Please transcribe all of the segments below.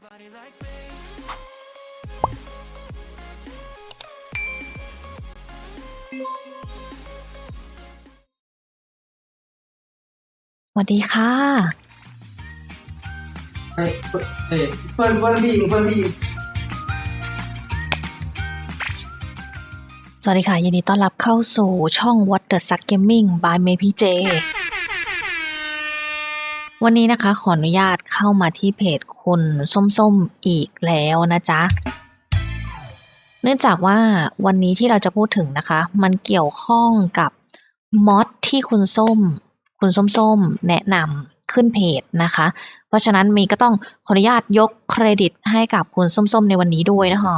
Somebody like me. สวัสดีค่ะเฮ้ยเฮ้ยเพื่อนเพื่อนพี่ยิงเพื่อนพี่ยิงสวัสดีค่ะ ยินดีต้อนรับเข้าสู่ช่อง What the Suck Gaming by m a p j วันนี้นะคะขออนุญาตเข้ามาที่เพจคุณส้มๆอีกแล้วนะจ๊ะ เนื่องจากว่าวันนี้ที่เราจะพูดถึงนะคะ มันเกี่ยวข้องกับมอดที่คุณส้ม คุณส้มๆแนะนำขึ้นเพจนะคะ เพราะฉะนั้นมีก็ต้องขออนุญาตยกเครดิตให้กับคุณส้มๆในวันนี้ด้วยนะคะ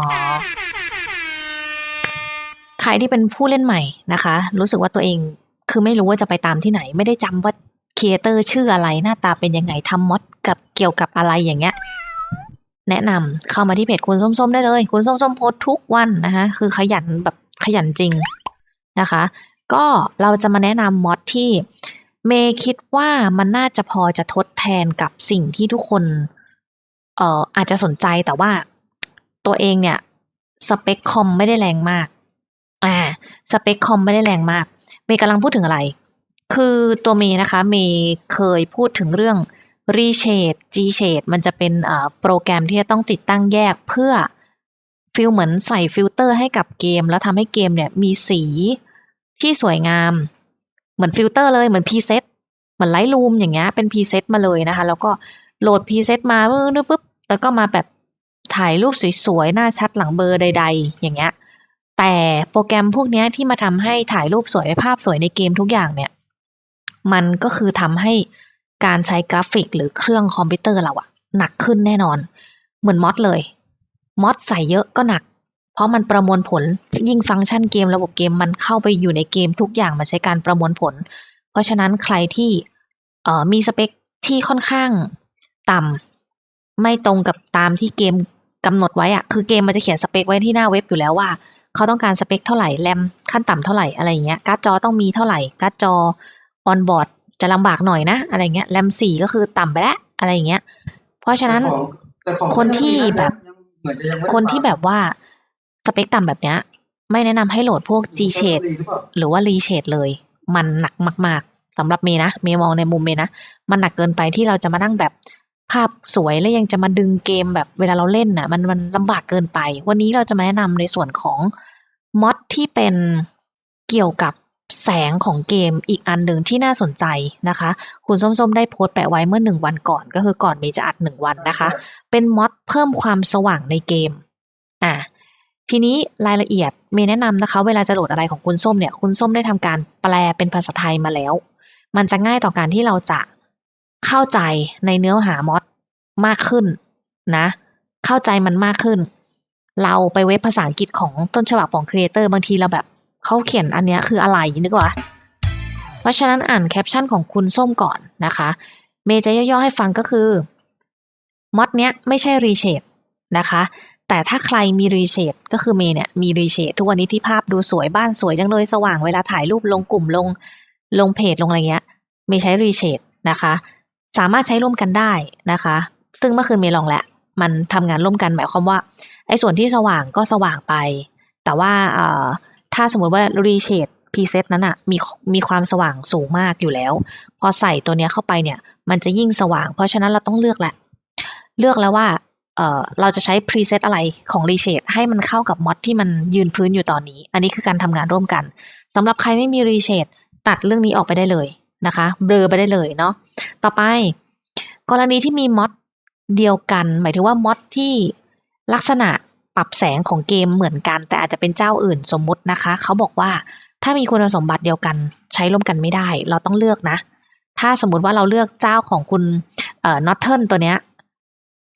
ใครที่เป็นผู้เล่นใหม่นะคะ รู้สึกว่าตัวเองคือไม่รู้ว่าจะไปตามที่ไหน ไม่ได้จำว่า รีเอเตอร์ชื่ออะไรหน้าตาเป็นยังไงทำมอดกับเกี่ยวกับอะไรอย่างเงี้ย แนะนำเข้ามาที่เพจคุณส้มๆได้เลย คุณส้มๆโพสทุกวันนะคะคือขยันแบบขยันจริงนะคะ ก็เราจะมาแนะนำมอดที่เมย์คิดว่ามันน่าจะพอจะทดแทนกับสิ่งที่ทุกคนเอ่ออาจจะสนใจแต่ว่าตัวเองเนี่ยสเปคคอมไม่ได้แรงมาก อ่า สเปคคอมไม่ได้แรงมาก เมย์กำลังพูดถึงอะไร คือตัวเมย์นะคะ เมย์เคยพูดถึงเรื่อง Reshade Gshade มันจะเป็นโปรแกรมที่จะต้องติดตั้งแยกเพื่อฟิลเหมือนใส่ฟิลเตอร์ให้กับเกม แล้วทำให้เกมเนี่ยมีสีที่สวยงาม เหมือนฟิลเตอร์เลยเหมือนพ s เซตเหมือนไลท์รูมอย่างเงี้ยเป็นพ s เซตมาเลยนะคะ แล้วก็โหลดพ s เซตมาปึ๊บปุ๊บแล้วก็มาแบบถ่ายรูปสวยๆ หน้าชัดหลังเบอร์ใด ๆ อย่างเงี้ยแต่โปรแกรมพวกนี้ที่มาทำให้ถ่ายรูปสวยภาพสวยในเกมทุกอย่างเนี่ย มันก็คือทำให้การใช้กราฟิกหรือเครื่องคอมพิวเตอร์เราอะหนักขึ้นแน่นอน เหมือนมอดเลยมอดใส่เยอะก็หนัก เพราะมันประมวลผลยิ่งฟังก์ชันเกมระบบเกมมันเข้าไปอยู่ในเกมทุกอย่างมันใช้การประมวลผล เพราะฉะนั้นใครที่เออมีสเปคที่ค่อนข้างต่ำไม่ตรงกับตามที่เกมกำหนดไว้อะคือเกมมันจะเขียนสเปคไว้ที่หน้าเว็บอยู่แล้วว่า เขาต้องการสเปคเท่าไหร่แรมขั้นต่ำเท่าไหร่อะไรอย่างเงี้ยการ์ดจอต้องมีเท่าไหร่การ์ดจอ ออนบอร์ดจะลำบากหน่อยนะ อะไรเงี้ยแรมสี่ก็คือต่ำไปแล้วอะไรอย่างเงี้ย เพราะฉะนั้นแต่ของแต่ของคนที่แบบยังเหมือนจะยังไม่คนที่แบบว่าสเปคต่ำแบบเนี้ย ไม่แนะนำให้โหลดพวก G Shade หรือเปล่าหรือว่า R Shade เลย มันหนักมาก ๆสำหรับเมย์นะ เมย์มองในมุมเมย์นะ มันหนักเกินไปที่เราจะมานั่งแบบภาพสวยแล้วยังจะมาดึงเกมแบบเวลาเราเล่นน่ะ มันมันลำบากเกินไป วันนี้เราจะมาแนะนำในส่วนของมอดที่เป็นเกี่ยวกับ แสงของเกมอีกอันหนึ่งที่น่าสนใจนะคะ คุณส้มๆได้โพสต์แปะไว้เมื่อหนึ่งวันก่อน ก็คือก่อนเมย์จะอัดหนึ่งวันนะคะ เป็นมอดเพิ่มความสว่างในเกม อะทีนี้รายละเอียดเมย์แนะนำนะคะ เวลาจะโหลดอะไรของคุณส้มเนี่ย คุณส้มได้ทำการแปลเป็นภาษาไทยมาแล้ว มันจะง่ายต่อการที่เราจะเข้าใจในเนื้อหามอดมากขึ้นนะ เข้าใจมันมากขึ้น เราไปเว็บภาษาอังกฤษของต้นฉบับของครีเอเตอร์บางทีเราแบบ เขาเขียนอันเนี้ยคืออะไรนึกว่าเพราะฉะนั้นอ่านแคปชั่นของคุณส้มก่อนนะคะ เมย์จะย่อๆให้ฟังก็คือมอดเนี้ยไม่ใช่รีเชดนะคะ แต่ถ้าใครมีรีเชดก็คือเมย์เนี่ยมีรีเชดทุกวันนี้ที่ภาพดูสวยบ้านสวยจังเลยสว่างเวลาถ่ายรูปลงกลุ่มลงลงเพจลงอะไรเงี้ยเมย์ใช้รีเชดนะคะ สามารถใช้ร่วมกันได้นะคะ ซึ่งเมื่อคืนเมย์ลองแล้วมันทำงานร่วมกันหมายความว่าไอ้ส่วนที่สว่างก็สว่างไป แต่ว่าเอ่อ ถ้าสมมติว่ารีเชดพรีเซตนั้นอะมีมีความสว่างสูงมากอยู่แล้ว พอใส่ตัวเนี้ยเข้าไปเนี่ย มันจะยิ่งสว่าง เพราะฉะนั้นเราต้องเลือกแหละ เลือกแล้วว่าเออเราจะใช้พรีเซตอะไรของ Reshade ให้มันเข้ากับมอดที่มันยืนพื้นอยู่ตอนนี้ อันนี้คือการทำงานร่วมกันสำหรับใครไม่มี Reshade ตัดเรื่องนี้ออกไปได้เลยนะคะเบลอไปได้เลยเนาะต่อไป กรณีที่มีมอดเดียวกัน หมายถึงว่ามอดที่ลักษณะ ปรับแสงของเกมเหมือนกัน แต่อาจจะเป็นเจ้าอื่นสมมุตินะคะ เขาบอกว่าถ้ามีคุณสมบัติเดียวกันใช้ร่วมกันไม่ได้ เราต้องเลือกนะ ถ้าสมมติว่าเราเลือกเจ้าของคุณเอ่อนอตเทิลตัวเนี้ย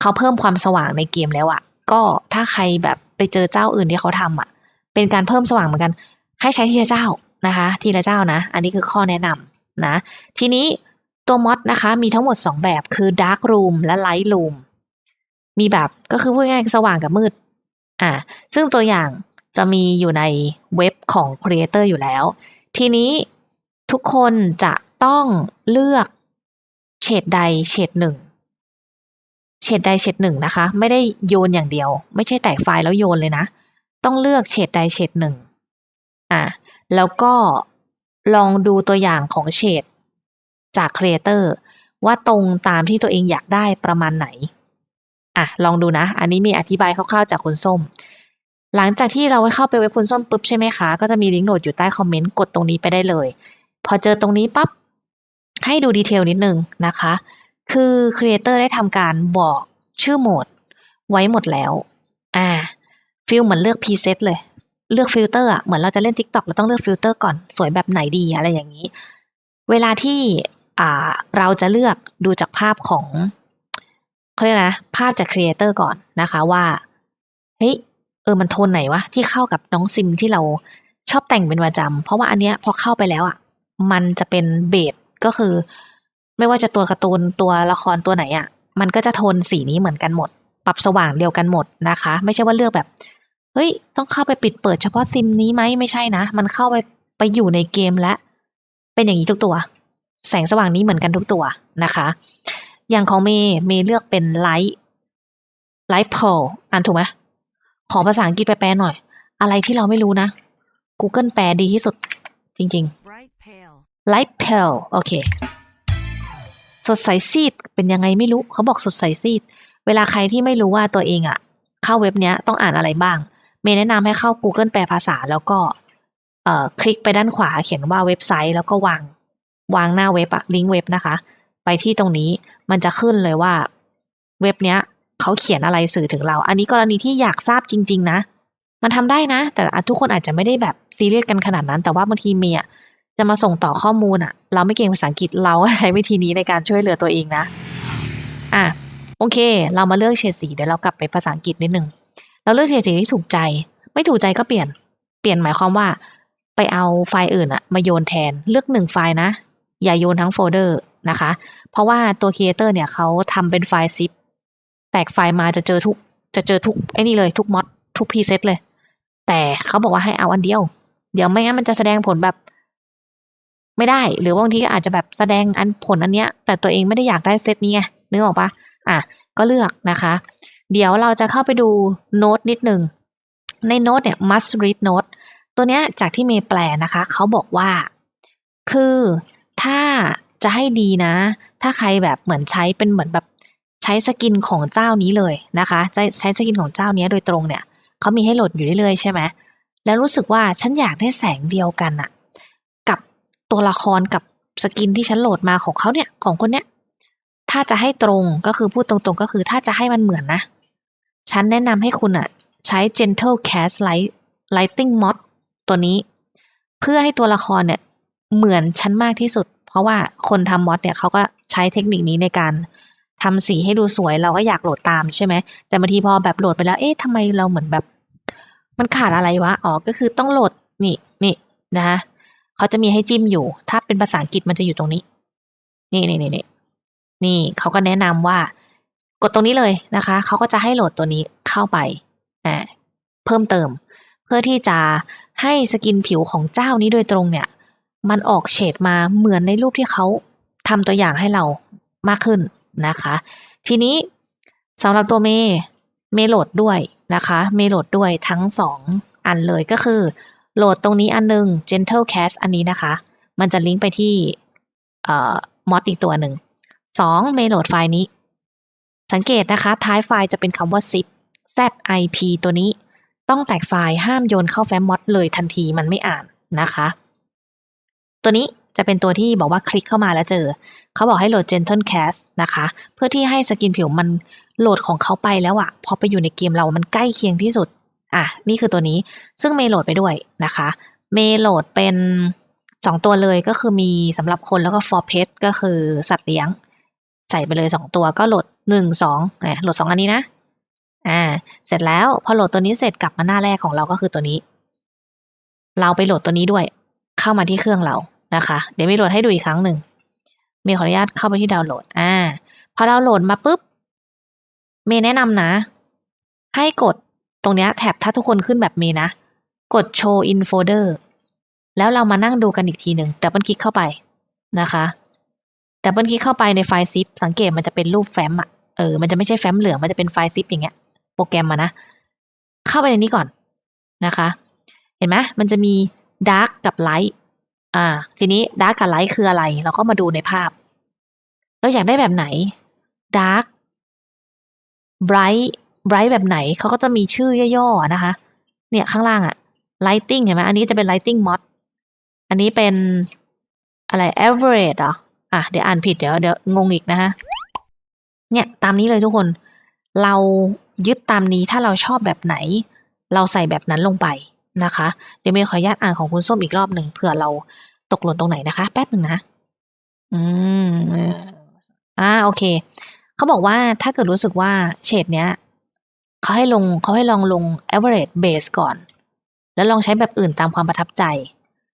เขาเพิ่มความสว่างในเกมแล้วอะก็ถ้าใครแบบไปเจอเจ้าอื่นที่เขาทำอะเป็นการเพิ่มสว่างเหมือนกัน ให้ใช้ทีละเจ้านะคะ ทีละเจ้านะ อันนี้คือข้อแนะนำนะ ทีนี้ตัวมอดนะคะมีทั้งหมด 2 แบบคือ Dark Room และ Light Room มีแบบก็คือพูดง่ายสว่างกับมืด อ่าซึ่งตัวอย่างจะมีอยู่ในเว็บของ Creator อร์อยู่แล้ว ทีนี้ทุกคนจะต้องเลือกเฉดใดเฉดหนึ่งเฉดใดเฉดหนึ่งนะคะ ไม่ได้โยนอย่างเดียว ไม่ใช่แตกไฟล์แล้วโยนเลยนะ ต้องเลือกเฉดใดเฉดหนึ่งอะแล้วก็ลองดูตัวอย่างของเฉดจากครีเอเตอร์ว่าตรงตามที่ตัวเองอยากได้ประมาณไหน อะลองดูนะ อันนี้มีอธิบายคร่าวๆจากคุณส้ม หลังจากที่เราเข้าไปเว็บคุณส้มปุ๊บใช่ไหมคะ ก็จะมีลิงก์โหลดอยู่ใต้คอมเมนต์กดตรงนี้ไปได้เลย พอเจอตรงนี้ปั๊บให้ดูดีเทลนิดนึงนะคะ คือครีเอเตอร์ได้ทำการบอกชื่อโหมด ไว้หมดแล้ว อ่าฟิลเหมือนเลือกพรีเซตเลย เลือกฟิลเตอร์อะเหมือนเราจะเล่น t ิ k t o k เราต้องเลือกฟิลเตอร์ก่อนสวยแบบไหนดีอะไรอย่างนี้ เวลาที่อ่าเราจะเลือกดูจากภาพของ เขาเรียกนะภาพจากครีเอเตอร์ก่อนนะคะว่าเฮ้ยเออมันโทนไหนวะที่เข้ากับน้องซิมที่เราชอบแต่งเป็นประจำเพราะว่าอันเนี้ยพอเข้าไปแล้วอะ มันจะเป็นเบสก็คือ ไม่ว่าจะตัวการ์ตูนตัวละครตัวไหนอะ มันก็จะโทนสีนี้เหมือนกันหมด ปรับสว่างเดียวกันหมดนะคะ ไม่ใช่ว่าเลือกแบบเฮ้ย ต้องเข้าไปปิดเปิดเฉพาะซิมนี้ไหมไม่ใช่นะ มันเข้าไปไปอยู่ในเกมและ เป็นอย่างนี้ทุกตัว แสงสว่างนี้เหมือนกันทุกตัวนะคะ อย่างของเมย์เมย์เลือกเป็นไลท์ไลท์พอลอ่านถูกไหมขอภาษาอังกฤษไปแปลหน่อย อะไรที่เราไม่รู้นะ Google แปลดีที่สุด จริงๆ bright pale, light pale โอเค สดใสซีดเป็นยังไงไม่รู้ เขาบอกสดใสซีด เวลาใครที่ไม่รู้ว่าตัวเองอะเข้าเว็บเนี้ยต้องอ่านอะไรบ้าง เมย์แนะนำให้เข้า Google แปลภาษาแล้วก็เอ่อคลิกไปด้านขวาเขียนว่าเว็บไซต์ แล้วก็วางวางหน้าเว็บอะลิงก์เว็บนะคะ ไปที่ตรงนี้ มันจะขึ้นเลยว่า เว็บเนี้ยเขาเขียนอะไรสื่อถึงเรา อันนี้กรณีที่อยากทราบจริง ๆ นะ มันทำได้นะ แต่ทุกคนอาจจะไม่ได้แบบซีเรียสกันขนาดนั้น แต่ว่าบางทีเมียจะมาส่งต่อข้อมูลอะเราไม่เก่งภาษาอังกฤษเราก็ใช้วิธีนี้ในการช่วยเหลือตัวเองนะ อะโอเค เรามาเลือกเฉดสีเดี๋ยวเรากลับไปภาษาอังกฤษนิดนึงเราเลือกเฉดสีที่ถูกใจ ไม่ถูกใจก็เปลี่ยน เปลี่ยนหมายความว่า ไปเอาไฟล์อื่นอะมาโยนแทนเลือกหนึ่งไฟล์นะ อย่าโยนทั้งโฟลเดอร์ นะคะ เพราะว่าตัวครีเอเตอร์เนี่ยเขาทำเป็นไฟล์ซิปแตกไฟล์มาจะเจอทุก จะเจอทุกไอ้นี่เลยทุกมอดทุกพรีเซตเลย แต่เขาบอกว่าให้เอาอันเดียว เดี๋ยวไม่งั้นมันจะแสดงผลแบบ ไม่ได้ หรือบางทีก็อาจจะแบบแสดงอันผลอันเนี้ย แต่ตัวเองไม่ได้อยากได้เซตนี้ไงนึกออกปะอะ ก็เลือกนะคะ เดี๋ยวเราจะเข้าไปดูโน้ตนิดนึงในโน้ตเนี่ย must read note ตัวเนี้ยจากที่เมย์แปลนะคะ เขาบอกว่า คือถ้า จะให้ดีนะ ถ้าใครแบบเหมือนใช้เป็นเหมือนแบบใช้สกินของเจ้านี้เลยนะคะจะใช้สกินของเจ้านี้โดยตรงเนี่ยเขามีให้โหลดอยู่เรื่อยๆใช่ไหมแล้วรู้สึกว่าฉันอยากได้แสงเดียวกันอะกับตัวละครกับสกินที่ฉันโหลดมาของเขาเนี่ยของคนเนี้ยถ้าจะให้ตรงก็คือพูดตรงๆ ก็คือถ้าจะให้มันเหมือนนะ ฉันแนะนำให้คุณอะใช้ gentle cast light lighting mod ตัวนี้ เพื่อให้ตัวละครเนี่ยเหมือนฉันมากที่สุด เพราะว่าคนทำมอดเนี่ยเขาก็ใช้เทคนิคนี้ในการทำสีให้ดูสวยเราก็อยากโหลดตามใช่ไหม แต่บางทีพอแบบโหลดไปแล้ว เอ๊ะทำไมเราเหมือนแบบ มันขาดอะไรวะ อ๋อ ก็คือต้องโหลดนี่นี่นะคะเขาจะมีให้จิ้มอยู่ ถ้าเป็นภาษาอังกฤษมันจะอยู่ตรงนี้ นี่นี่นี่นี่นี่เขาก็แนะนำว่า กดตรงนี้เลยนะคะ เขาก็จะให้โหลดตัวนี้เข้าไปอ่าเพิ่มเติม เพื่อที่จะให้สกินผิวของเจ้านี้โดยตรงเนี่ย มันออกเฉดมาเหมือนในรูปที่เขาทำตัวอย่างให้เรามากขึ้นนะคะ ทีนี้สำหรับตัวเมย์เมย์โหลดด้วยนะคะเมย์โหลดด้วยทั้งสองอันเลยก็คือ โหลดตรงนี้อันหนึง gentle cast อันนี้นะคะ มันจะลิงก์ไปที่มอดอีกตัวหนึ่งสองเมย์โหลดไฟล์นี้ สังเกตนะคะ ท้ายไฟล์จะเป็นคำว่า zip zip ตัวนี้ ต้องแตกไฟล์ห้ามโยนเข้าแฟ้มมอดเลยทันทีมันไม่อ่านนะคะ ตัวนี้จะเป็นตัวที่บอกว่าคลิกเข้ามาแล้วเจอ เขาบอกให้โหลด Gentle Cast นะคะ เพื่อที่ให้สกินผิวมันโหลดของเขาไปแล้วอะพอไปอยู่ในเกมเรามันใกล้เคียงที่สุด อะ นี่คือตัวนี้ ซึ่งเมย์โหลดไปด้วยนะคะ เมย์โหลดเป็นสองตัวเลยก็คือมีสำหรับคนแล้วก็ for pet ก็คือสัตว์เลี้ยง ใส่ไปเลยสองตัวก็โหลดหนึ่งสองอะโหลดสองอันนี้นะ อ่า เสร็จแล้วพอโหลดตัวนี้เสร็จกลับมาหน้าแรกของเราก็คือตัวนี้ เราไปโหลดตัวนี้ด้วย เข้ามาที่เครื่องเรานะคะ เดี๋ยวมีโหลดให้ดูอีกครั้งหนึ่งเมย์ขออนุญาตเข้าไปที่ดาวน์โหลด อ่า พอดาวน์โหลดมาปุ๊บ เมย์แนะนำนะ ให้กดตรงเนี้ยแท็บถ้าทุกคนขึ้นแบบเมย์นะ กด show in folder แล้วเรามานั่งดูกันอีกทีหนึ่งดับเบิลคลิกเข้าไปนะคะดับเบิลคลิกเข้าไปในไฟล์ซิปสังเกตมันจะเป็นรูปแฟ้มอะเออ มันจะไม่ใช่แฟ้มเหลือง มันจะเป็นไฟล์ซิปอย่างเงี้ย โปรแกรมมานะ เข้าไปในนี้ก่อนนะคะ เห็นไหมมันจะมีดาร์กกับไลท์ อ่า ทีนี้ดาร์กกับไลท์คืออะไร เราก็มาดูในภาพ เราอยากได้แบบไหนดาร์กไบรท์ไบรท์แบบไหนเขาก็จะมีชื่อย่อๆนะคะ เนี่ยข้างล่างอะ lighting เห็นไหมอันนี้จะเป็น lighting mod อันนี้เป็นอะไร average เหรออะเดี๋ยวอ่านผิดเดี๋ยวเดี๋ยวงงอีกนะคะเนี่ยตามนี้เลยทุกคน เรายึดตามนี้ถ้าเราชอบแบบไหน เราใส่แบบนั้นลงไปนะคะ เดี๋ยวเมย์ขออนุญาตอ่านของคุณส้มอีกรอบหนึ่งเผื่อเรา ตกหล่นตรงไหนนะคะ แป๊บหนึ่งนะ อืมอ่าโอเค เขาบอกว่าถ้าเกิดรู้สึกว่าเฉดเนี้ยเขาให้ลงเขาให้ลองลง average base ก่อน แล้วลองใช้แบบอื่นตามความประทับใจ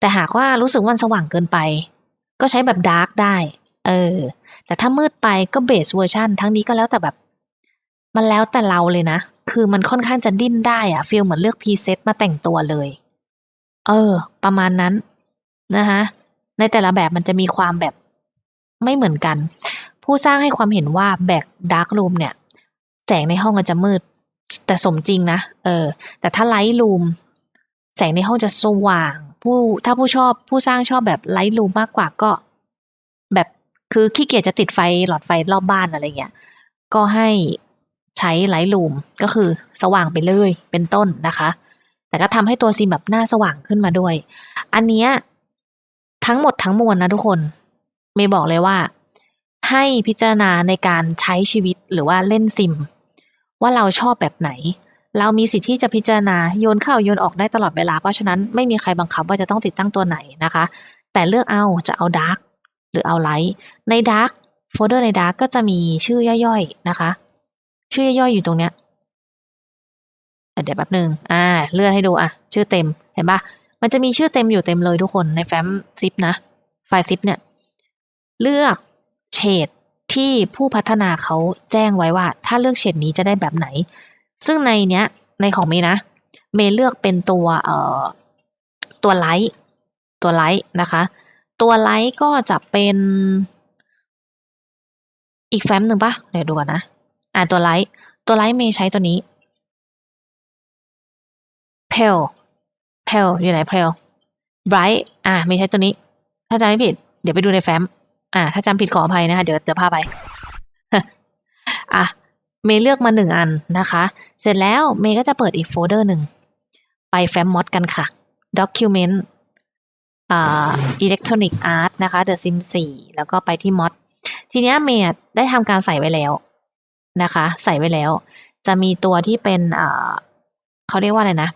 แต่หากว่ารู้สึกวันสว่างเกินไป ก็ใช้แบบดาร์กได้ เออ แต่ถ้ามืดไปก็เบสเวอร์ชันทั้งนี้ก็แล้วแต่แบบ มันแล้วแต่เราเลยนะ คือมันค่อนข้างจะดิ้นได้อะฟีลเหมือนเลือกพรีเซตมาแต่งตัวเลย เออ ประมาณนั้น นะคะในแต่ละแบบมันจะมีความแบบไม่เหมือนกัน ผู้สร้างให้ความเห็นว่าแบกดาร์กรูมเนี่ย แสงในห้องมันจะมืด แต่สมจริงนะเออ แต่ถ้าไลท์รูมแสงในห้องจะสว่าง ผู้ถ้าผู้ชอบผู้สร้างชอบแบบไลท์รูมมากกว่าก็ แบบคือขี้เกียจจะติดไฟหลอดไฟรอบบ้านอะไรเงี้ยก็ให้ใช้ไลท์รูมก็คือสว่างไปเลยเป็นต้นนะคะ แต่ก็ทำให้ตัวซีมแบบหน้าสว่างขึ้นมาด้วย อันเนี้ย ทั้งหมดทั้งมวลนะทุกคนเมย์บอกเลยว่า ให้พิจารณาในการใช้ชีวิตหรือว่าเล่นซิม ว่าเราชอบแบบไหน เรามีสิทธิ์ที่จะพิจารณาโยนเข้าโยนออกได้ตลอดเวลาเพราะฉะนั้นไม่มีใครบังคับว่าจะต้องติดตั้งตัวไหนนะคะ แต่เลือกเอาจะเอาดาร์กหรือเอาไลท์ในดาร์กโฟลเดอร์ในดาร์กก็จะมีชื่อย่อยๆนะคะ ชื่อย่อยๆอยู่ตรงเนี้ยเดี๋ยวแป๊บหนึ่งอ่า เลื่อนให้ดูอะ ชื่อเต็มเห็นปะ มันจะมีชื่อเต็มอยู่เต็มเลยทุกคนในแฟ้มซิปนะ ไฟล์ซิปเนี่ย เลือกเฉดที่ผู้พัฒนาเขาแจ้งไว้ว่า ถ้าเลือกเฉดนี้จะได้แบบไหน ซึ่งในเนี้ย ในของเมย์นะ เมย์เลือกเป็นตัวเอ่อตัวไลท์ตัวไลท์นะคะ ตัวไลท์ก็จะเป็นอีกแฟ้มหนึ่งปะเดี๋ยวดูก่อนนะ อ่าตัวไลท์ตัวไลท์เมย์ใช้ตัวนี้ pale pale อยู่ไหน pale bright อ่าเมย์ใช้ตัวนี้ ถ้าจำไม่ผิด เดี๋ยวไปดูในแฟ้ม อ่าถ้าจำผิดขออภัยนะคะ เดี๋ยวจะพาไป อะ เมย์เลือกมาหนึ่งอันนะคะ เสร็จแล้วเมย์ก็จะเปิดอีกโฟลเดอร์หนึ่ง ไปแฟ้มมอดกันค่ะ document อ่า electronic art นะคะ the sim 4 แล้วก็ไปที่มอดทีเนี้ยเมย์ได้ทำการใส่ไว้แล้วนะคะ ใส่ไว้แล้ว จะมีตัวที่เป็นอ่าเขาเรียกว่าอะไรนะ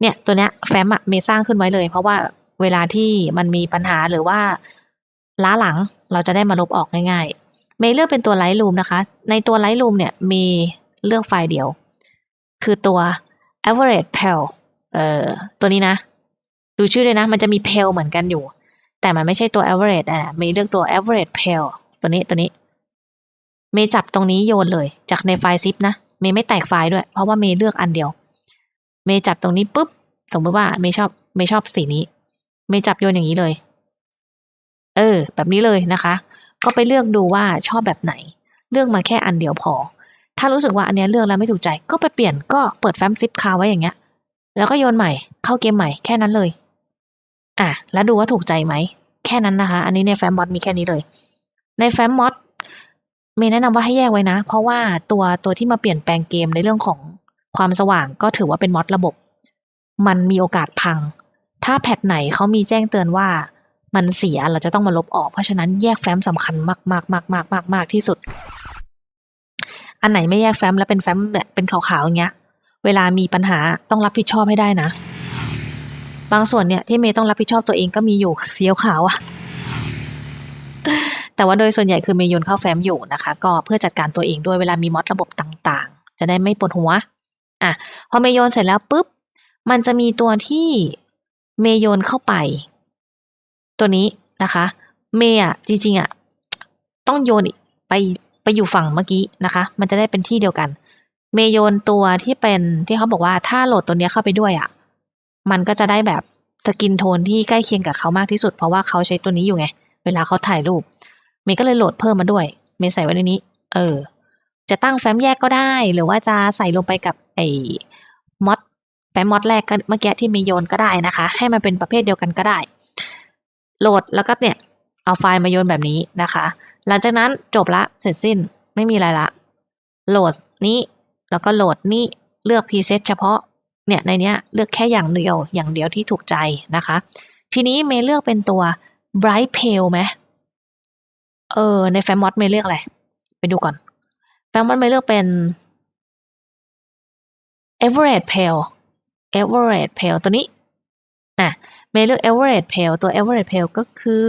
เนี่ยตัวเนี้ยแฟ้มอะเมย์สร้างขึ้นไว้เลย เพราะว่าเวลาที่มันมีปัญหาหรือว่าล้าหลังเราจะได้มาลบออกง่ายๆ เมย์เลือกเป็นตัว Lightroom นะคะ ในตัว Lightroom เนี่ยมีเลือกไฟล์เดียว คือตัว average pal เอ่อตัวนี้นะ ดูชื่อเลยนะ มันจะมี pal เหมือนกันอยู่ แต่มันไม่ใช่ตัว average อะเมย์เลือกตัว average pal ตัวนี้ตัวนี้ เมย์จับตรงนี้โยนเลย จากในไฟล์ซิปนะ เมย์ไม่แตกไฟล์ด้วย เพราะว่าเมย์เลือกอันเดียว เมย์จับตรงนี้ปุ๊บ สมมติว่าเมย์ชอบเมย์ชอบสีนี้ เมย์จับโยนอย่างนี้เลย เออ แบบนี้เลยนะคะ ก็ไปเลือกดูว่าชอบแบบไหน เลือกมาแค่อันเดียวพอ ถ้ารู้สึกว่าอันเนี้ยเลือกแล้วไม่ถูกใจก็ไปเปลี่ยนก็เปิดแฟ้มซิปคาไว้อย่างเงี้ย แล้วก็โยนใหม่ เข้าเกมใหม่แค่นั้นเลย อะ แล้วดูว่าถูกใจไหมแค่นั้นนะคะ อันนี้ในแฟ้มมอดมีแค่นี้เลย ในแฟ้มมอดเมย์แนะนำว่าให้แยกไว้นะ เพราะว่าตัวตัวที่มาเปลี่ยนแปลงเกมในเรื่องของ ความสว่างก็ถือว่าเป็นมอดระบบ มันมีโอกาสพัง ถ้าแพทไหนเขามีแจ้งเตือนว่ามันเสียเราจะต้องมาลบออกเพราะฉะนั้นแยกแฟ้มสำคัญมากมากมากมากมากมากที่สุด อันไหนไม่แยกแฟ้มแล้วเป็นแฟ้มแบบเป็นขาวๆอย่างเงี้ย เวลามีปัญหาต้องรับผิดชอบให้ได้นะ บางส่วนเนี่ยที่เมย์ต้องรับผิดชอบตัวเองก็มีอยู่เสียวขาวอะแต่ว่าโดยส่วนใหญ่คือเมย์โยนเข้าแฟ้มอยู่นะคะ ก็เพื่อจัดการตัวเองด้วยเวลามีมอดระบบต่างๆ จะได้ไม่ปวดหัว อะพอเมย์โยนเสร็จแล้วปุ๊บมันจะมีตัวที่เมย์โยนเข้าไป ตัวนี้นะคะ เมย์อะจริงๆอะต้องโยนไปไปอยู่ฝั่งเมื่อกี้นะคะ มันจะได้เป็นที่เดียวกัน เมย์โยนตัวที่เป็นที่เขาบอกว่าถ้าโหลดตัวเนี้ยเข้าไปด้วยอะมันก็จะได้แบบสกินโทนที่ใกล้เคียงกับเขามากที่สุด เพราะว่าเขาใช้ตัวนี้อยู่ไง เวลาเขาถ่ายรูป เมย์ก็เลยโหลดเพิ่มมาด้วย เมย์ใส่ไว้ในนี้ เออ จะตั้งแฟ้มแยกก็ได้ หรือว่าจะใส่ลงไปกับไอ้มอดแฟ้มมอดแรกก็เมื่อกี้ที่มีโยนก็ได้นะคะ ให้มันเป็นประเภทเดียวกันก็ได้ โหลดแล้วก็เนี่ยเอาไฟล์มาโยนแบบนี้นะคะ หลังจากนั้นจบละเสร็จสิ้นไม่มีอะไรละ โหลดนี้แล้วก็โหลดนี่เลือก preset เฉพาะเนี่ยในเนี้ยเลือกแค่อย่างเดียวอย่างเดียวที่ถูกใจนะคะ ทีนี้เมย์เลือกเป็นตัว bright pale ไหมเออในแฟมมอดเมย์เลือกอะไร ไปดูก่อน แฟมมอดเมย์เลือกเป็น average pale average pale ตัวนี้อะเมย์เลือก average pale ตัว average pale ก็คือ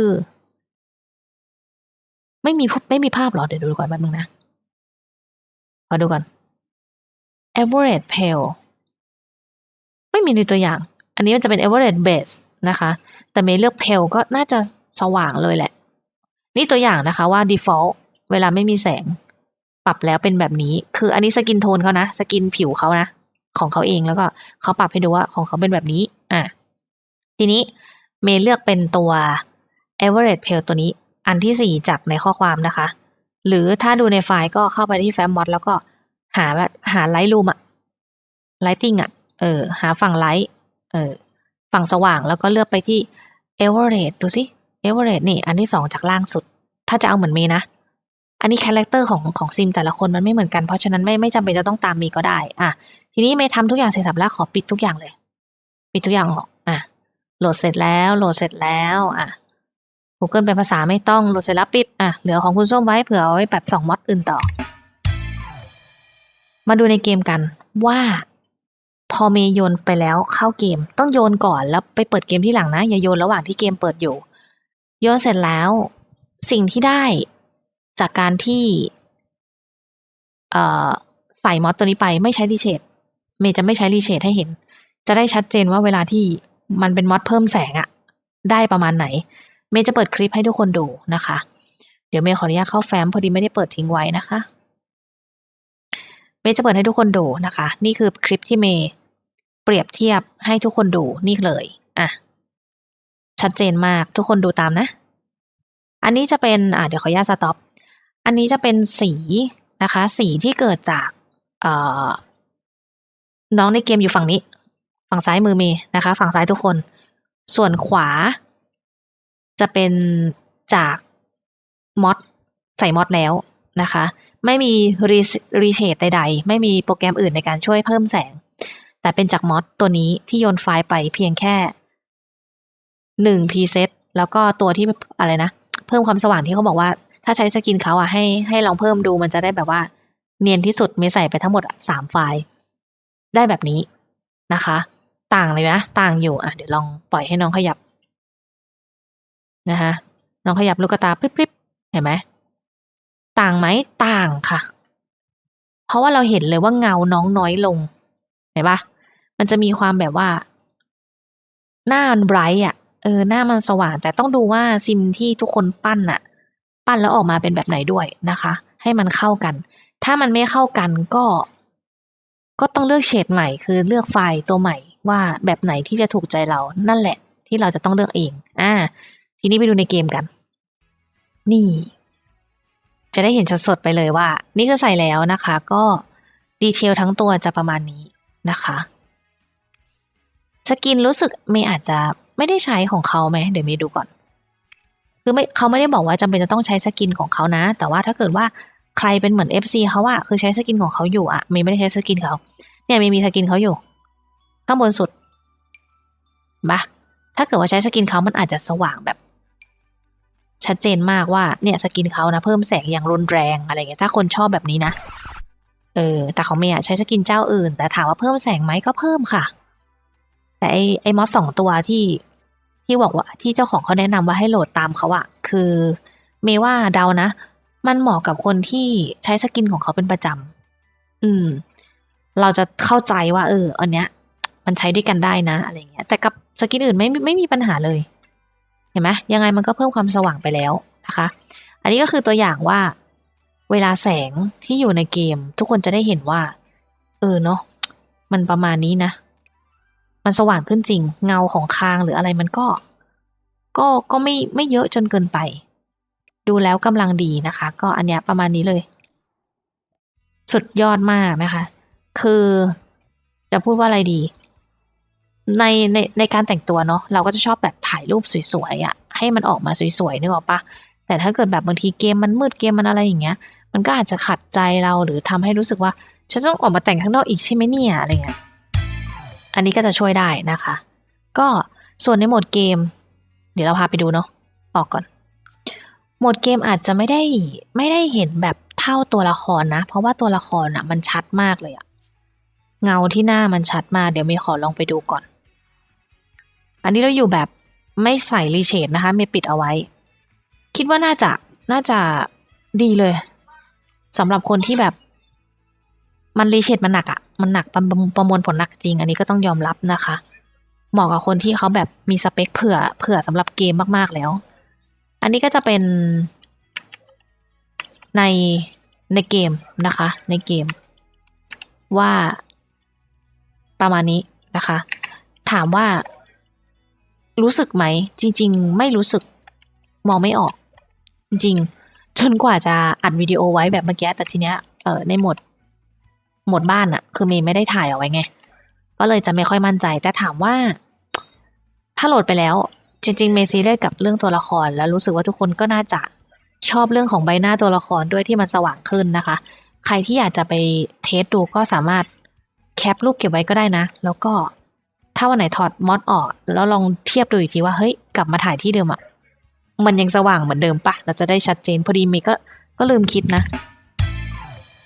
ไม่มีไม่มีภาพหรอ เดี๋ยวดูก่อนแป๊บนึงนะ ขอดูก่อน average pale ไม่มีในตัวอย่าง อันนี้มันจะเป็น average base นะคะ แต่เมย์เลือก pale ก็น่าจะสว่างเลยแหละ นี่ตัวอย่างนะคะว่า default เวลาไม่มีแสง รับแล้วเป็นแบบนี้ คืออันนี้สกินโทนเขานะ สกินผิวเขานะ ของเขาเองแล้วก็เขาปรับให้ดูว่าของเขาเป็นแบบนี้ อะ ทีนี้เมย์เลือกเป็นตัว average pale ตัวนี้ อันที่สี่จากในข้อความนะคะ หรือถ้าดูในไฟล์ก็เข้าไปที่แฟ้มมอดแล้วก็หาหาไลท์รูมอะไลติ้งอะเออ หาฝั่งไลท์เออ ฝั่งสว่างแล้วก็เลือกไปที่ average ดูสิ average นี่ อันที่สองจากล่างสุด ถ้าจะเอาเหมือนเมย์นะ อันนี้คาแรคเตอร์ของของซิมแต่ละคนมันไม่เหมือนกันเพราะฉะนั้นไม่ไม่จำเป็นจะต้องตามมีก็ได้ อะ ทีนี้เมย์ทำทุกอย่างเสร็จสับแล้วขอปิดทุกอย่างเลย ปิดทุกอย่างออก อะ โหลดเสร็จแล้ว โหลดเสร็จแล้ว อะ Google เป็นภาษาไม่ต้อง โหลดเสร็จแล้วปิด อะ เหลือของคุณส้มไว้เผื่อไว้แบบสองมอดอื่นต่อ มาดูในเกมกันว่าพอเมย์โยนไปแล้วเข้าเกม ต้องโยนก่อนแล้วไปเปิดเกมที่หลังนะ อย่าโยนระหว่างที่เกมเปิดอยู่ โยนเสร็จแล้ว สิ่งที่ได้ จากการที่เอใส่มอดตัวนี้ไปไม่ใช้รีเชดเมย์จะไม่ใช้รีเชดให้เห็น จะได้ชัดเจนว่าเวลาที่มันเป็นมอดเพิ่มแสงอะได้ประมาณไหน เมย์จะเปิดคลิปให้ทุกคนดูนะคะ เดี๋ยวเมย์ขออนุญาตเข้าแฟ้มพอดีไม่ได้เปิดทิ้งไว้นะคะ เมย์จะเปิดให้ทุกคนดูนะคะ นี่คือคลิปที่เมย์เปรียบเทียบให้ทุกคนดูนี่เลยอะชัดเจนมากทุกคนดูตามนะ อันนี้จะเป็นอะเดี๋ยวขออนุญาตสต็อป อันนี้จะเป็นสีนะคะ สีที่เกิดจากเออน้องในเกมอยู่ฝั่งนี้ ฝั่งซ้ายมือเมย์นะคะ ฝั่งซ้ายทุกคน ส่วนขวา จะเป็นจากมอดใส่มอดแล้วนะคะ ไม่มีรีรีเชดใด ๆ ไม่มีโปรแกรมอื่นในการช่วยเพิ่มแสง แต่เป็นจากมอดตัวนี้ที่โยนไฟล์ไปเพียงแค่หนึ่งพรีเซตแล้วก็ตัวที่อะไรนะ เพิ่มความสว่างที่เขาบอกว่า ถ้าใช้สกินเขาอะให้ให้ลองเพิ่มดูมันจะได้แบบว่า เนียนที่สุดเมย์ใส่ไปทั้งหมดสามไฟล์ ได้แบบนี้นะคะ ต่างเลยนะ ต่างอยู่อะเดี๋ยวลองปล่อยให้น้องขยับนะคะน้องขยับลูกตาพริบๆเห็นไหมต่างไหมต่างค่ะ เพราะว่าเราเห็นเลยว่าเงาน้องน้อยลงเห็นปะมันจะมีความแบบว่า หน้ามันไบรท์อะเออหน้ามันสว่าง แต่ต้องดูว่าซิมที่ทุกคนปั้นอะ ปั้นแล้วออกมาเป็นแบบไหนด้วยนะคะ ให้มันเข้ากัน ถ้ามันไม่เข้ากันก็ ก็ต้องเลือกเฉดใหม่ คือเลือกไฟล์ตัวใหม่ว่าแบบไหนที่จะถูกใจเรานั่นแหละ ที่เราจะต้องเลือกเอง อ่า ทีนี้ไปดูในเกมกัน นี่ จะได้เห็นสดๆไปเลยว่า นี่ก็ใส่แล้วนะคะ ก็ดีเทลทั้งตัวจะประมาณนี้นะคะสกินรู้สึกเมย์อาจจะไม่ได้ใช้ของเขาไหมเดี๋ยวมย์ดูก่อน คือไม่เขาไม่ได้บอกว่าจำเป็นจะต้องใช้สกินของเขานะ แต่ว่าถ้าเกิดว่าใครเป็นเหมือน FC เขาอะคือใช้สกินของเขาอยู่อะเมย์ไม่ได้ใช้สกินเขาเนี่ยเมย์มีสกินเขาอยู่ ข้างบนสุดปะถ้าเกิดว่าใช้สกินเขามันอาจจะสว่างแบบ ชัดเจนมากว่าเนี่ยสกินเขานะเพิ่มแสงอย่างรุนแรงอะไรเงี้ยถ้าคนชอบแบบนี้นะเออแต่ของเมย์อะใช้สกินเจ้าอื่น แต่ถามว่าเพิ่มแสงไหมก็เพิ่มค่ะ แต่ไอไอมอสสองตัวที่ ที่บอกว่าที่เจ้าของเขาแนะนำว่าให้โหลดตามเขาอะคือเมย์ว่าเดานะ มันเหมาะกับคนที่ใช้สกินของเขาเป็นประจำอืม เราจะเข้าใจว่า เออ อันเนี้ย มันใช้ด้วยกันได้นะอะไรเงี้ย แต่กับสกินอื่นไม่ไม่มีปัญหาเลย เห็นไหมยังไงมันก็เพิ่มความสว่างไปแล้วนะคะ อันนี้ก็คือตัวอย่างว่า เวลาแสงที่อยู่ในเกม ทุกคนจะได้เห็นว่า เออเนาะมันประมาณนี้นะ มันสว่างขึ้นจริง เงาของคางหรืออะไรมันก็ ก็ก็ไม่ไม่เยอะจนเกินไป ดูแล้วกำลังดีนะคะ ก็อันเนี้ยประมาณนี้เลย สุดยอดมากนะคะ คือจะพูดว่าอะไรดีในในในการแต่งตัวเนาะเราก็จะชอบแบบถ่ายรูปสวยๆอะ่ะ ให้มันออกมาสวยๆนึกออกปะแต่ถ้าเกิดแบบบางทีเกมมันมืดเกมมันอะไรอย่างเงี้ย มันก็อาจจะขัดใจเราหรือทำให้รู้สึกว่าฉันต้องออกมาแต่งข้างนอกอีกใช่ไหมเนี่ยอะไรเงี้ย อันนี้ก็จะช่วยได้นะคะ ก็ส่วนในโหมดเกม เดี๋ยวเราพาไปดูเนาะออกก่อน โหมดเกมอาจจะไม่ได้ไม่ได้เห็นแบบเท่าตัวละครนะ เพราะว่าตัวละครอะมันชัดมากเลยอะเงาที่หน้ามันชัดมากเดี๋ยวเมย์ขอลองไปดูก่อน อันนี้เราอยู่แบบไม่ใส่รีเชดนะคะเมย์ปิดเอาไว้ คิดว่าน่าจะน่าจะดีเลยสำหรับคนที่แบบ มันรีเชดมันหนักอะ มันหนักประมประมวลผลหนักจริง อันนี้ก็ต้องยอมรับนะคะ เหมาะกับคนที่เขาแบบมีสเปคเผื่อเผื่อสำหรับเกมมากๆแล้ว อันนี้ก็จะเป็นในในเกมนะคะ ในเกม ว่าประมาณนี้นะคะ ถามว่า รู้สึกไหม จริง ๆ ไม่รู้สึกมองไม่ออก จริง ๆ จนกว่าจะอัดวิดีโอไว้แบบเมื่อกี้แต่ทีเนี้ยเออในหมด หมดบ้านอะคือเมย์ไม่ได้ถ่ายเอาไว้ไง ก็เลยจะไม่ค่อยมั่นใจ แต่ถามว่า ถ้าโหลดไปแล้ว จริง ๆ เมซีได้กับเรื่องตัวละคร แล้วรู้สึกว่าทุกคนก็น่าจะชอบเรื่องของใบหน้าตัวละครด้วยที่มันสว่างขึ้นนะคะ ใครที่อยากจะไปเทสดูก็สามารถแคปรูปเก็บไว้ก็ได้นะ แล้วก็ถ้าวันไหนถอดมอดออก แล้วลองเทียบดูอีกทีว่าเฮ้ยกลับมาถ่ายที่เดิมอะมันยังสว่างเหมือนเดิมปะเราจะได้ชัดเจนพอดีเมย์ก็ก็ลืมคิดนะ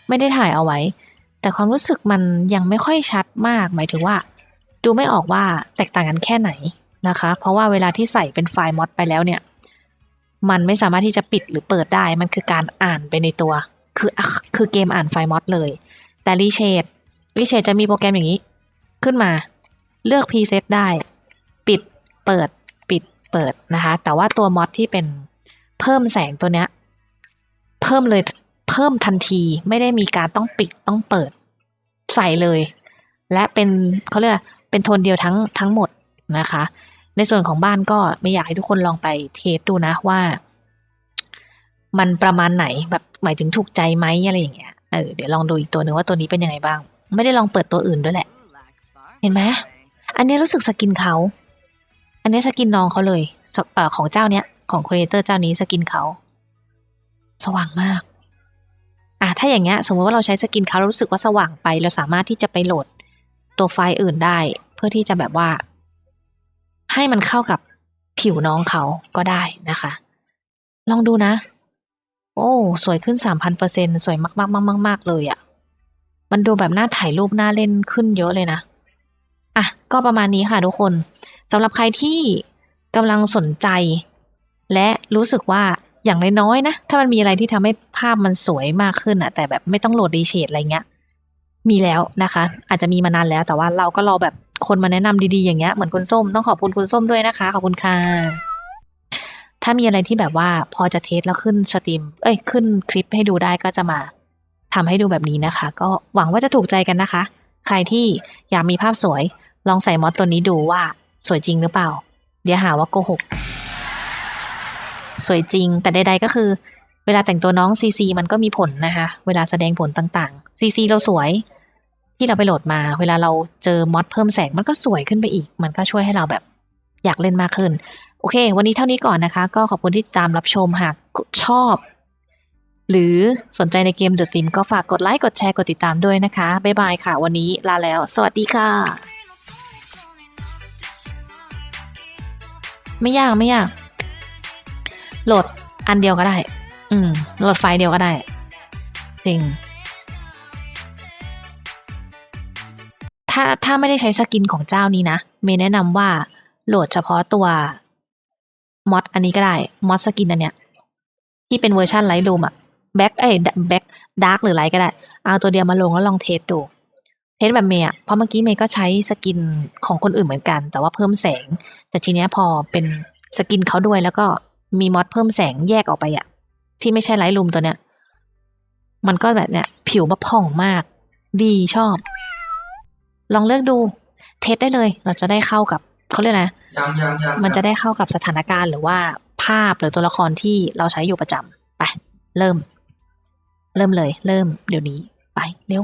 ไม่ได้ถ่ายเอาไว้ แต่ความรู้สึกมันยังไม่ค่อยชัดมาก หมายถึงว่า ดูไม่ออกว่าแตกต่างกันแค่ไหนนะคะ เพราะว่าเวลาที่ใส่เป็นไฟล์มอดไปแล้วเนี่ย มันไม่สามารถที่จะปิดหรือเปิดได้ มันคือการอ่านไปในตัว คือคือเกมอ่านไฟล์มอดเลย แต่รีเชดรีเชดจะมีโปรแกรมอย่างนี้ ขึ้นมา เลือกพรีเซตได้ ปิด เปิด ปิด เปิดนะคะ แต่ว่าตัวมอดที่เป็นเพิ่มแสงตัวเนี้ย เพิ่มเลย เพิ่มทันที ไม่ได้มีการต้องปิดต้องเปิด ใส่เลย และเป็นเขาเรียกเป็นโทนเดียวทั้งทั้งหมดนะคะ ในส่วนของบ้านก็ไม่อยากให้ทุกคนลองไปเทสดูนะว่า มันประมาณไหนแบบหมายถึงถูกใจไหมอะไรอย่างเงี้ยเออเดี๋ยวลองดูอีกตัวหนึ่งว่าตัวนี้เป็นยังไงบ้าง ไม่ได้ลองเปิดตัวอื่นด้วยแหละ เห็นไหมอันนี้รู้สึกสกินเขา อันนี้สกินน้องเขาเลยเออของเจ้าเนี้ยของครีเอเตอร์เจ้านี้สกินเขา สว่างมาก อะถ้าอย่างเงี้ยสมมติว่าเราใช้สกินเขาเรารู้สึกว่าสว่างไป เราสามารถที่จะไปโหลดตัวไฟล์อื่นได้ เพื่อที่จะแบบว่า ให้มันเข้ากับผิวน้องเขาก็ได้นะคะ ลองดูนะ โอ้ สวยขึ้นสามพันเปอร์เซ็นสวยมากมากมากมากมากเลยอะ่ะ มันดูแบบหน่าถ่ายรูปหน่าเล่นขึ้นเยอะเลยนะ อะ ก็ประมาณนี้ค่ะทุกคนสำหรับใครที่กำลังสนใจ และรู้สึกว่า อย่างน้อยๆนะ ถ้ามันมีอะไรที่ทำให้ภาพมันสวยมากขึ้นอะแต่แบบไม่ต้องโหลดดีเชดอะไรเงี้ย มีแล้วนะคะ อาจจะมีมานานแล้วแต่ว่าเราก็รอแบบคนมาแนะนำดีๆอย่างเงี้ยเหมือนคุณส้มต้องขอบคุณคุณส้มด้วยนะคะ ขอบคุณค่ะถ้ามีอะไรที่แบบว่าพอจะเทสแล้วขึ้นสตรีม เอ้ยขึ้นคลิปให้ดูได้ก็จะมาทำให้ดูแบบนี้นะคะ ก็หวังว่าจะถูกใจกันนะคะ ใครที่อยากมีภาพสวย ลองใส่มอสตัวนี้ดูว่าสวยจริงหรือเปล่า เดี๋ยวหาว่าโกหก สวยจริง แต่ใดๆก็คือ เวลาแต่งตัวน้องซีซีมันก็มีผลนะคะ เวลาแสดงผลต่างๆซีซีเราสวย ที่เราไปโหลดมา เวลาเราเจอมอดเพิ่มแสงมันก็สวยขึ้นไปอีก มันก็ช่วยให้เราแบบอยากเล่นมากขึ้น โอเค วันนี้เท่านี้ก่อนนะคะ ก็ขอบคุณที่ตามรับชมหากชอบ หรือสนใจในเกม The Sim ก็ฝากกดไลค์กดแชร์กดติดตามด้วยนะคะบ๊ายบายค่ะ วันนี้ลาแล้ว สวัสดีค่ะ ไม่ยากไม่ยาก โหลดอันเดียวก็ได้ อืมโหลดไฟล์เดียวก็ได้ จริง ถ้าถ้าไม่ได้ใช้สกินของเจ้านี้นะ เมย์แนะนำว่าโหลดเฉพาะตัวมอดอันนี้ก็ได้ มอดสกินอันเนี้ย ที่เป็นเวอร์ชันไลท์รูมอะแบ็คเอ้ยแบ็คดาร์กหรือไลท์ก็ได้ เอาตัวเดียวมาลงแล้วลองเทสดู เทสแบบเมย์อะเพราะเมื่อกี้เมย์ก็ใช้สกินของคนอื่นเหมือนกัน แต่ว่าเพิ่มแสง แต่ทีเนี้ยพอเป็นสกินเขาด้วยแล้วก็ มีมอดเพิ่มแสงแยกออกไปอะที่ไม่ใช่ไลท์รูมตัวเนี้ย มันก็แบบเนี้ยผิวมาผ่องมาก ดีชอบ ลองเลือกดู เทสได้เลย เราจะได้เข้ากับเขาเรียกอะไรนะยังยังยังมันจะได้เข้ากับสถานการณ์หรือว่าภาพหรือตัวละครที่เราใช้อยู่ประจำไป เริ่ม เริ่มเลย เริ่ม เดี๋ยวนี้ ไป เร็ว